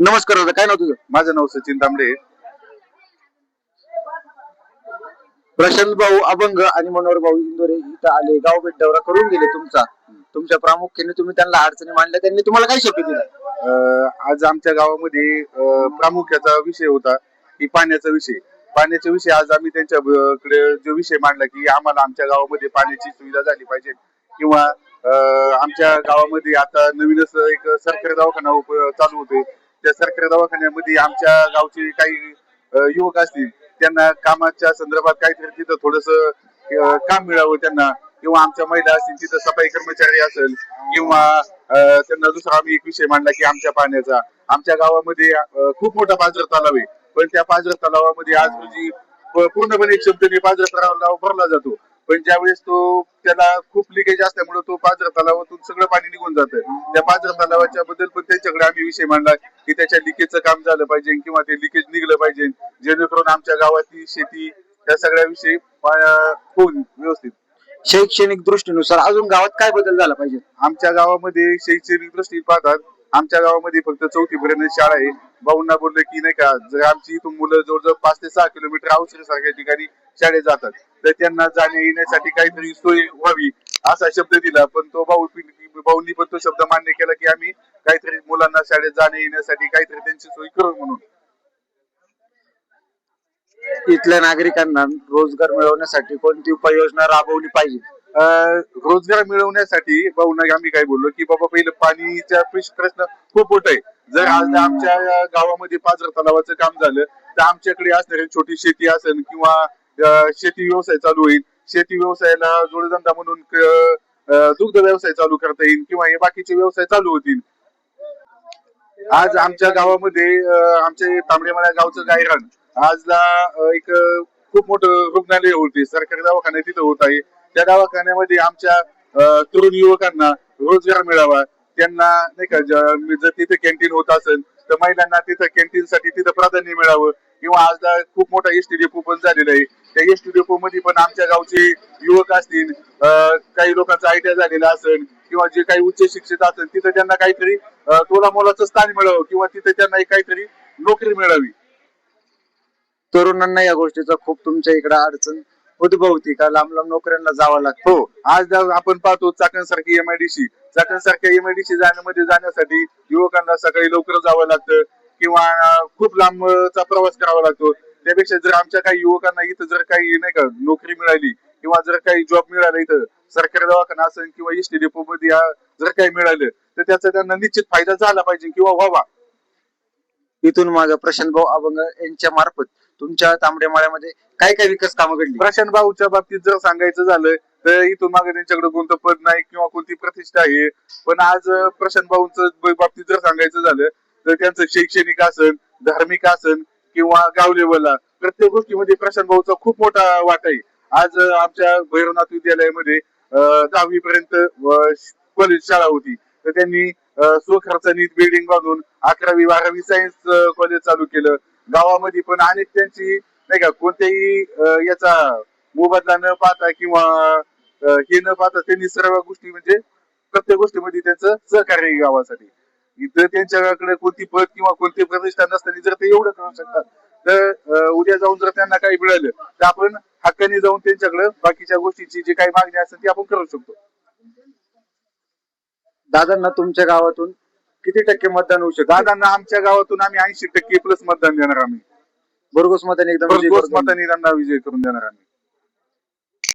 नमस्कार दादा काय नाव तुझं? माझं नाव सचिन तांबडे. प्रशांत भाऊ अभंग आणि मनोहर भाऊ इंदोरे इथं आले गाव भेट दौरा करून गेले तुमचा. तुमच्या प्रामुख्याने तुम्ही त्यांना अडचणी मांडल्या त्यांनी तुम्हाला काय शब्द दिला? अं, आज आमच्या गावामध्ये अं, प्रामुख्याचा विषय होता की पाण्याचा विषय. पाण्याच्या विषय आज आम्ही त्यांच्याकडे जो विषय मांडला की आम्हाला आमच्या गावामध्ये पाण्याची सुविधा झाली पाहिजे. किंवा अं, आमच्या गावामध्ये आता नवीनच एक सरकारी दवाखाना उप- चालू होते त्या सरकारी दवाखान्यामध्ये आमच्या गावचे काही युवक असतील त्यांना कामाच्या संदर्भात काहीतरी तिथं थोडस काम मिळावं त्यांना. किंवा आमच्या महिला असतील तिथं सफाई कर्मचारी असेल किंवा त्यांना दुसरा आम्ही एक विषय मांडला की आमच्या पाण्याचा. आमच्या गावामध्ये खूप मोठा पाजर तलाव आहे. पण त्या पाजर तलावामध्ये आज म्हणजे, रोजी पूर्णपणे पूर्णपणे क्षमतेने पाजर तलाव भरला जातो. पण ज्यावेळेस तो त्याला खूप लिकेज असल्यामुळे तो पाजर तलावातून सगळं पाणी निघून जातं. त्या पाजर तलावाच्या बद्दल पण त्यांच्याकडे आम्ही विषय मांडला. की त्याच्या लिकेजचं काम झालं पाहिजे किंवा ते लिकेज निघलं पाहिजे जेणेकरून आमच्या गावातील शेती त्या सगळ्या विषयी पा- होऊन व्यवस्थित. शैक्षणिक दृष्टीनुसार अजून गावात काय बदल झाला पाहिजे? आमच्या गावामध्ये शैक्षणिक दृष्टी पाहतात आमच्या गावामध्ये फक्त चौथी पर्यंत शाळा आहे. भाऊंना बोललं की नाही का जर आमची इथून मुलं जवळजवळ पाच ते सहा किलोमीटर अवसरी सारख्या ठिकाणी शाळेत जातात तर त्यांना जाण्या येण्यासाठी काहीतरी सोय व्हावी असा शब्द दिला. पण तो भाऊ भाऊंनी पण तो शब्द मान्य केला की आम्ही काहीतरी मुलांना शाळेत जाण्या येण्यासाठी काहीतरी त्यांची सोय करू म्हणून. इथल्या नागरिकांना रोजगार मिळवण्यासाठी कोणती उपाययोजना राबवली पाहिजे? अं, रोजगार मिळवण्यासाठी भाऊना आम्ही काय बोललो की बाबा पहिलं पाणीचा प्रश- प्रश्न खूप मोठा आहे जर आज आमच्या गावामध्ये पाझर तलावाचं काम झालं तर आमच्याकडे असणारी छोटी शेती असेल किंवा शेती व्यवसाय चालू होईल. शेती व्यवसायाला जोडधंदा म्हणून दुग्ध व्यवसाय चालू करता येईल किंवा हे बाकीचे व्यवसाय चालू होतील. आज आमच्या गावामध्ये आमचे तांबडेमाळ्या गावचं गायरान. आजला एक खूप मोठं रुग्णालय होते. सरकारी दवाखाना तिथं होत आहे. त्या दवाखान्यामध्ये आमच्या तरुण युवकांना रोजगार मिळावा. त्यांना नाही का जर तिथे कॅन्टीन होत असेल तर महिलांना तिथं कॅन्टीन साठी तिथं प्राधान्य मिळावं. किंवा आज खूप मोठा एस टी डेपो पण झालेला आहे. त्या एस टी डेपो मध्ये पण आमच्या गावचे युवक असतील काही लोकांचा आयडिया झालेला असेल किंवा जे काही उच्च शिक्षित असेल तिथे त्यांना काहीतरी अं, तोला मोलाचं स्थान मिळावं किंवा तिथे त्यांना काहीतरी नोकरी मिळावी. तरुणांना या गोष्टीचा खूप तुमच्या इकडे अडचण उद्भवती का लांब लांब नोकऱ्यांना जावं लागतं? हो आज आपण पाहतो चाकण सारखी एमआयडीसी चाकण सारख्या एमआयडीसी जाण्यामध्ये जाण्यासाठी युवकांना सकाळी लवकर जावं लागतं किंवा खूप लांबचा प्रवास करावा लागतो. त्यापेक्षा जर आमच्या काही युवकांना इथं जर काही नाही का नोकरी मिळाली किंवा जर काही जॉब मिळाला इथं सरकारी दवाखाना असेल किंवा एस टी डेपो मध्ये जर काही मिळालं तर त्याचा त्यांना निश्चित फायदा झाला पाहिजे किंवा व्हावा. इथून माझा प्रशांत भाऊ अभंग यांच्या मार्फत तुमच्या तांबडेमाळ्यामध्ये काय काय विकास कामं घडली? प्रशांत भाऊच्या बाबतीत जर सांगायचं झालं तर इथून मागे त्यांच्याकडे कोणतं पद नाही किंवा कोणती प्रतिष्ठा आहे. पण आज प्रशांत भाऊंचं बाबतीत जर सांगायचं झालं तर त्यांचं शैक्षणिक असन धार्मिक असन किंवा गाव लेवलला प्रत्येक गोष्टीमध्ये प्रशांत भाऊचा खूप मोठा वाटा आहे. आज आमच्या भैरवनाथ विद्यालयामध्ये दहावी पर्यंत कॉलेज शाळा होती. तर त्यांनी अं, स्वखर्चानी बिल्डिंग बांधून अकरावी बारावी सायन्स कॉलेज चालू केलं. गावामध्ये पण अनेक त्यांची नाही का कोणत्याही याचा मोबदला न पाहता किंवा हे न पाहता त्यांनी सर्व गोष्टी म्हणजे प्रत्येक गोष्टीमध्ये त्यांचं सहकार्य गावासाठी. इथं त्यांच्याकडे कोणती पद किंवा कोणती प्रतिष्ठा नसताना जर ते एवढं करू शकतात तर उद्या जाऊन जर त्यांना काही मिळालं तर आपण हक्काने जाऊन त्यांच्याकडे बाकीच्या गोष्टीची जी काही मागणी असेल ती आपण करू शकतो. दादांना तुमच्या गावातून किती टक्के मतदान होऊ शकतं? दादांना आमच्या गावातून आम्ही ऐंशी टक्के प्लस मतदान देणार आम्ही. भरघोस मताने एकदम भरघोस त्यांना विजय करून देणार आम्ही.